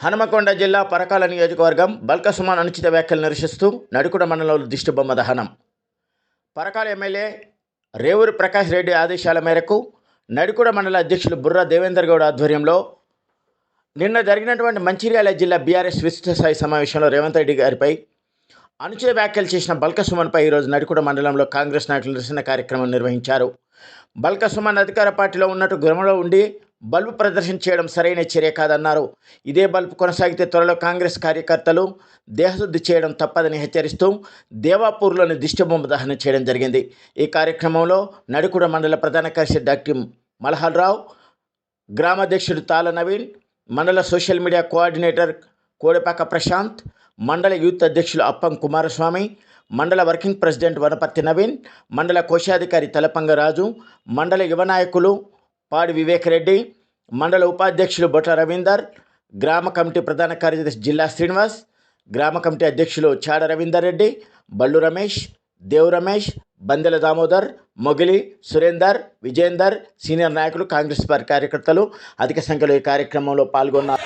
హనుమకొండ జిల్లా పరకాల నియోజకవర్గం బల్కసుమాన్ అనుచిత వ్యాఖ్యలు నిరసిస్తూ నడుకుడ మండలంలో దిష్టిబొమ్మ దహనం. పరకాల ఎమ్మెల్యే రేవూరి ప్రకాష్ రెడ్డి ఆదేశాల మేరకు నడుకుడ మండల అధ్యక్షులు బుర్రా దేవేందర్ గౌడ్ ఆధ్వర్యంలో నిన్న జరిగినటువంటి మంచిర్యాల జిల్లా బీఆర్ఎస్ విస్తృత స్థాయి సమావేశంలో రేవంత్ రెడ్డి గారిపై అనుచిత వ్యాఖ్యలు చేసిన బల్క సుమన్పై ఈరోజు నడికుడ మండలంలో కాంగ్రెస్ నాయకులు నిరసన కార్యక్రమం నిర్వహించారు. బల్క సుమన్ అధికార పార్టీలో ఉన్నట్టు గృహంలో ఉండి బల్బు ప్రదర్శన చేయడం సరైన చర్య కాదన్నారు. ఇదే బల్బు కొనసాగితే త్వరలో కాంగ్రెస్ కార్యకర్తలు దేహశుద్ధి చేయడం తప్పదని హెచ్చరిస్తూ దేవాపూర్లోని దిష్టబొమ్మ దహనం చేయడం జరిగింది. ఈ కార్యక్రమంలో నడుకుడ మండల ప్రధాన కార్యదర్శి డాక్టర్ మల్హల్ రావు గ్రామాధ్యక్షుడు తాళ నవీన్ మండల social media coordinator Kodepaka Prashanth మండల యూత్ అధ్యక్షులు అప్పం కుమారస్వామి మండల వర్కింగ్ ప్రెసిడెంట్ వనపర్తి నవీన్ మండల కోశాధికారి తలపంగ రాజు మండల యువ నాయకులు పాడి వివేక్ రెడ్డి మండల ఉపాధ్యక్షులు బొట్ల రవీందర్ గ్రామ కమిటీ ప్రధాన కార్యదర్శి జిల్లా శ్రీనివాస్ గ్రామ కమిటీ అధ్యక్షులు చాడ రవీందర్ రెడ్డి బళ్ళు రమేష్ దేవ్ రమేష్ బందెల దామోదర్ మొగిలి సురేందర్ విజేందర్ సీనియర్ నాయకులు కాంగ్రెస్ పార్టీ కార్యకర్తలు అధిక సంఖ్యలో ఈ కార్యక్రమంలో పాల్గొన్నారు.